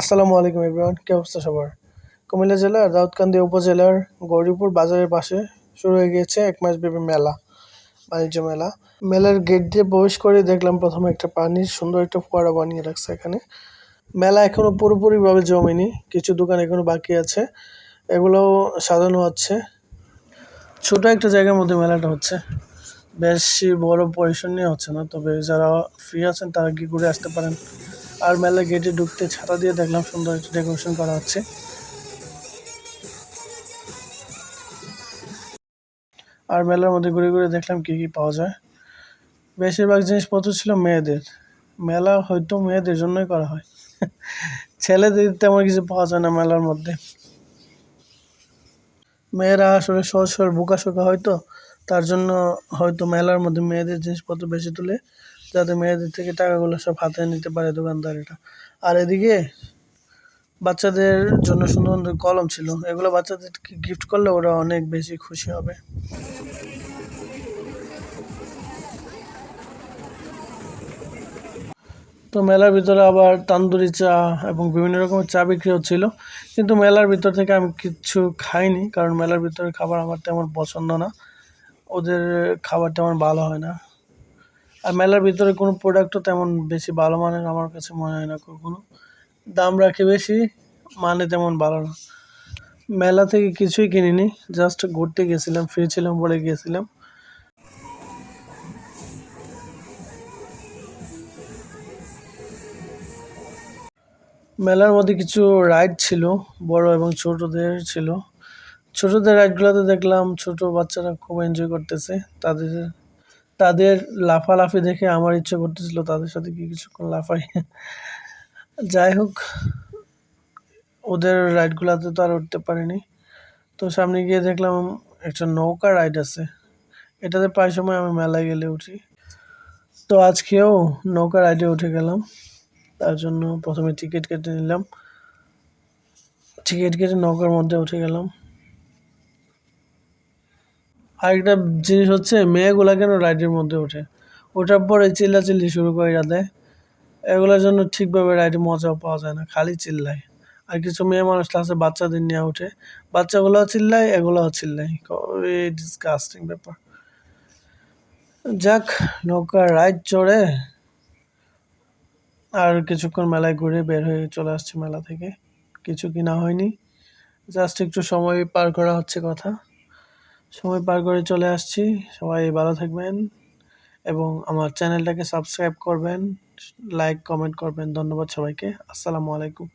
আসসালামু আলাইকুম এভরিওয়ান কী অবস্থা সবার? কুমিল্লা জেলার দাউদকান্দি উপজেলার গৌরীপুর বাজারের পাশে শুরু হয়ে গিয়েছে এক মাস ব্যাপী মেলা, বাণিজ্য মেলা। মেলার গেট দিয়ে প্রবেশ করে দেখলাম প্রথমে একটা পানির সুন্দর একটা ফোয়ারা বানিয়ে রাখছে এখানে। মেলা এখনও পুরোপুরিভাবে জমেনি, কিছু দোকান এখনও বাকি আছে, এগুলো সাজানো হচ্ছে। ছোট একটা জায়গার মধ্যে মেলাটা হচ্ছে। বেশি বড় পরিসর নিয়ে হচ্ছে না, তবে যারা ফ্রি আছেন তারা কি ঘুরে আসতে পারেন? আর মেলা গেটে ঢুকতে ছাতা দিয়ে দেখলাম সুন্দর একটা ডেকোরেশন করা হচ্ছে। আর মেলার মধ্যে ঘুরে ঘুরে দেখলাম কি কি পাওয়া যায়। বেশিরভাগ জিনিসপত্র ছিল মেয়েদের। মেলা হয়তো মেয়েদের জন্যই করা হয়। ছেলেদের তেমন কিছু পাওয়া যায় না মেলার মধ্যে। মেয়েরা আসলে সহজ সরল বোকা শোকা হয়তো তার জন্য হয়তো মেলার মধ্যে মেয়েদের জিনিসপত্র বেশি তুলে যাতে মেয়েদের থেকে টাকাগুলো সব হাতে নিতে পারে দোকানদারেরা আর এদিকে বাচ্চাদের জন্য সুন্দর সুন্দর কলম ছিল। এগুলো বাচ্চাদেরকে গিফট করলে ওরা অনেক বেশি খুশি হবে। তো মেলার ভিতরে আবার তান্দুরি চা এবং বিভিন্ন রকমের চা বিক্রি হচ্ছিল কিন্তু মেলার ভিতর থেকে আমি কিচ্ছু খাইনি, কারণ মেলার ভিতরে খাবার আমার তেমন পছন্দ না। ওদের খাবার তেমন ভালো হয় না। আর মেলার ভিতরে কোনো প্রোডাক্টও তেমন বেশি ভালো মানের আমার কাছে মনে হয় না কখনো। দাম রাখে বেশি মানে তেমন ভালো না। মেলা থেকে কিছুই কিনিনি জাস্ট ঘুরতে গেছিলাম ফ্রি ছিলাম বলে গিয়েছিলাম মেলার মধ্যে কিছু রাইড ছিল, বড় এবং ছোটদের ছিল। ছোটদের রাইডগুলোতে দেখলাম ছোট বাচ্চারা খুব এনজয় করতেছে, তাদের তাদের লাফালাফি দেখে আমার ইচ্ছে করতেছিল তাদের সাথে কি কিছুক্ষণ লাফাই। যাই হোক, ওদের রাইডগুলোতে তো আর উঠতে পারিনি। তো সামনে গিয়ে দেখলাম একটা নৌকা রাইড আছে। এটাতে প্রায় সময় আমি মেলায় গেলে উঠি। তো আজকেও নৌকা রাইডে উঠে গেলাম। তার জন্য প্রথমে টিকিট কেটে নিলাম। টিকিট কেটে নৌকার মধ্যে উঠে গেলাম। আরেকটা জিনিস হচ্ছে, মেয়েগুলা কেন রাইডের মধ্যে ওঠে? ওঠার পরে চিল্লাচিল্লি শুরু করে দেয়। এগুলোর জন্য ঠিকভাবে রাইডে মজাও পাওয়া যায় না, খালি চিল্লায়। আর কিছু মেয়ে মানুষ আছে বাচ্চাদের নিয়ে ওঠে। বাচ্চাগুলোও চিল্লায়, এগুলোও চিল্লায়। ডিসকাস্টিং ব্যাপার। যাক, নৌকা রাইড চড়ে, আর কিছুক্ষণ মেলায় ঘুরে বের হয়ে চলে আসছে মেলা থেকে। কিছু কিনা হয়নি। জাস্ট একটু সময় পার করা হচ্ছে কথা। সময় পার করে চলে আসছি। সবাই ভালো থাকবেন এবং আমার চ্যানেলটাকে সাবস্ক্রাইব করবেন, লাইক, কমেন্ট করবেন। ধন্যবাদ সবাইকে। আসসালামু আলাইকুম।